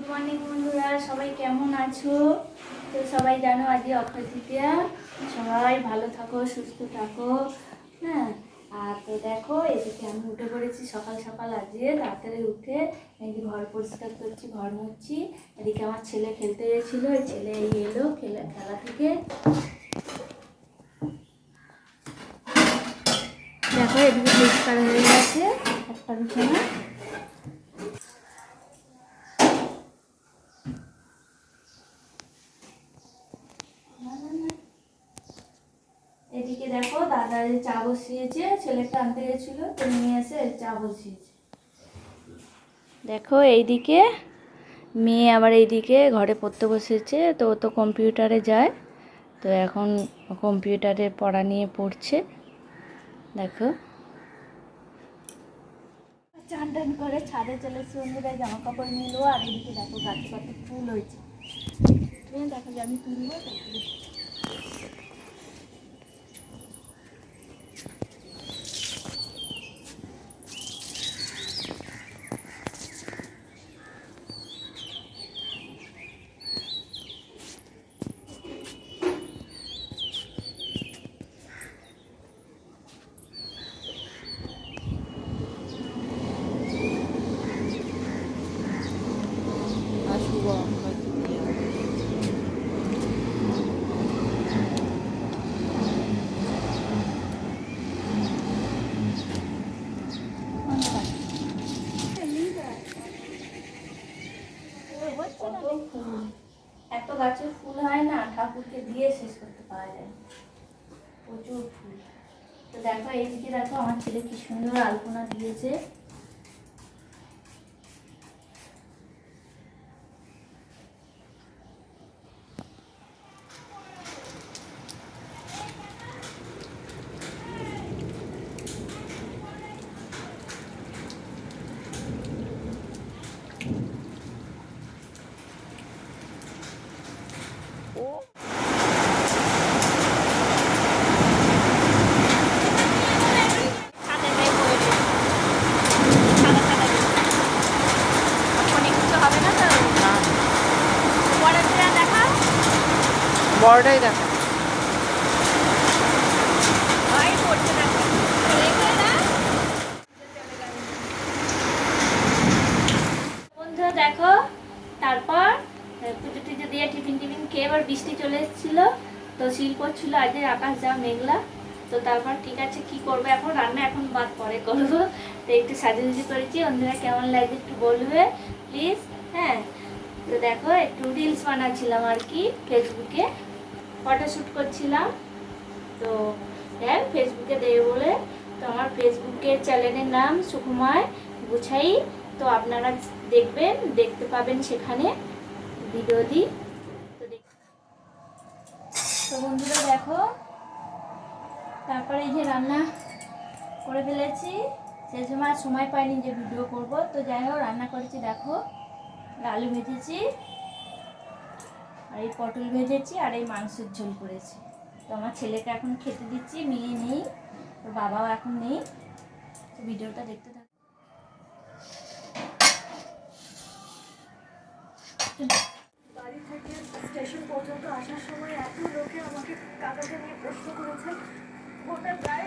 Good morning বন্ধুরা। সবাই কেমন আছো? তো সবাই জানো আজকে অক্ষয় তৃতীয়া সবাই ভালো থাকো, সুস্থ থাকো হ্যাঁ আর তো দেখো, এদিকে আমি উঠে পড়েছি সকাল সকাল আজকে। তাড়াতাড়ি উঠে এদিকে ঘর পরিষ্কার করছি, ঘর মুছছি। এদিকে আমার ছেলে খেলতে গেছিল ছেলে এলো খেলা খেলা থেকে। দেখো, এদিকে পরিষ্কার হয়ে গেছে। একটা বিছানা। এদিকে দেখো দাদা এই চা বসিয়েছে ছেলেটা আনতে গেছিল তো নিয়ে এসে চা বসিয়েছে। দেখো এইদিকে মেয়ে আবার এইদিকে ঘরে পড়তে বসেছে তো ও তো কম্পিউটারে যায় তো এখন কম্পিউটারে পড়া নিয়ে পড়ছে। দেখো। চান টান করে ছাদে চলে এসে বন্ধুরা জামা কাপড় নিল আর এদিকে দেখো গাছে কত ফুল হয়েছে। তুমি দেখো যে আমি তুলবো তারপরে এত গাছের ফুল হয় ঠাকুরকে দিয়ে শেষ করতে পারা যায়। প্রচুর ফুল। তো দেখো, এইদিকে দেখো, আমার ছেলে কি সুন্দর আলপনা দিয়েছে। বড়টাই দেখা। দেখো, তারপর পুজো টুজো দিয়ে টিফিন টিফিন খেয়ে এবার বৃষ্টি চলে এসেছিল। তো শিল পড়ছিল, আজকে আকাশ যা মেঘলা। তো তারপর ঠিক আছে, কি করব এখন? রান্না এখন বাদ, পরে করব। তো একটু সাজুগুজি করেছি। বন্ধুরা কেমন লাগছে একটু বলবে? প্লিজ হ্যাঁ। তো দেখো, একটু রিলস বানাচ্ছিলাম আর কি ফেসবুকে ফটোশ্যুট করছিলাম। তো দেখ, ফেসবুকে দেবে বলে তো আমার ফেসবুকের চ্যানেলের নাম সুকুমার গুছাই। তো আপনারা দেখবেন, দেখতে পাবেন সেখানে ভিডিও দিই তো তো বন্ধুরা দেখো, তারপরে এই যে রান্না করে ফেলেছি। সেই সময় সময় পাইনি যে ভিডিও করব। তো যাই হোক, রান্না করেছি, দেখো আলু ভেজেছি। আর এই পটল ভেজেছি আর এই মাংসের ঝোল করেছি। তো আমার ছেলেকে এখন খেতে দিচ্ছি মেয়ে নেই ওর বাবাও এখন নেই। তো ভিডিওটা দেখতে থাকো। বাড়ি থেকে স্টেশন পর্যন্ত আসার সময় এত লোকে আমাকে কাকাকে নিয়ে প্রশ্ন করেছে। গোটা প্রায়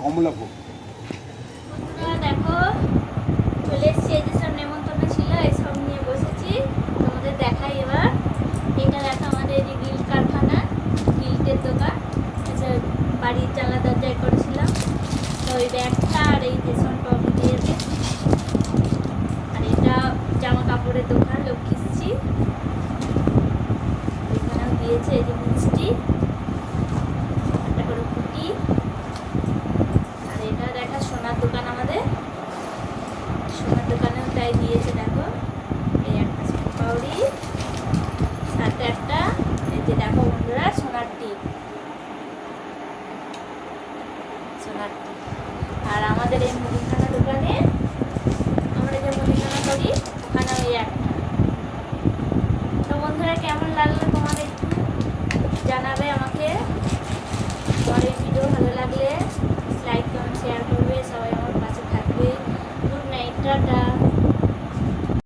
কমলাপুর। হ্যাঁ, চলে এসছি, এই যেসব নেমন্তন্ন ছিল এসব নিয়ে বসেছি। তোমাদের দেখাই এবার। এটা দেখো আমাদের এই গিল্ড কারখানা গিল্টের দোকান। আচ্ছা বাড়ির জানলা দরজায় করেছিলাম। তো ওই ব্যাগটা আর এই যেসব টপ দিয়েছে আর এটা জামা কাপড়ের দোকান, লক্ষ্মী দিয়েছে, এই যে মিষ্টি। একটা করে ফুটি আর এটা দেখা সোনার দোকান আমাদের। সোনার দোকানেও তাই দিয়েছে, দেখো। এই একটা পাউরি, সাথে একটা, এই যে দেখো বন্ধুরা, সোনার টিপ। সোনার টিপ। আর আমাদের এই মুদিখানা দোকানে, আমরা যে মুদিখানা করি ওখানে ওই একটা। তো বন্ধুরা, কেমন লাগল?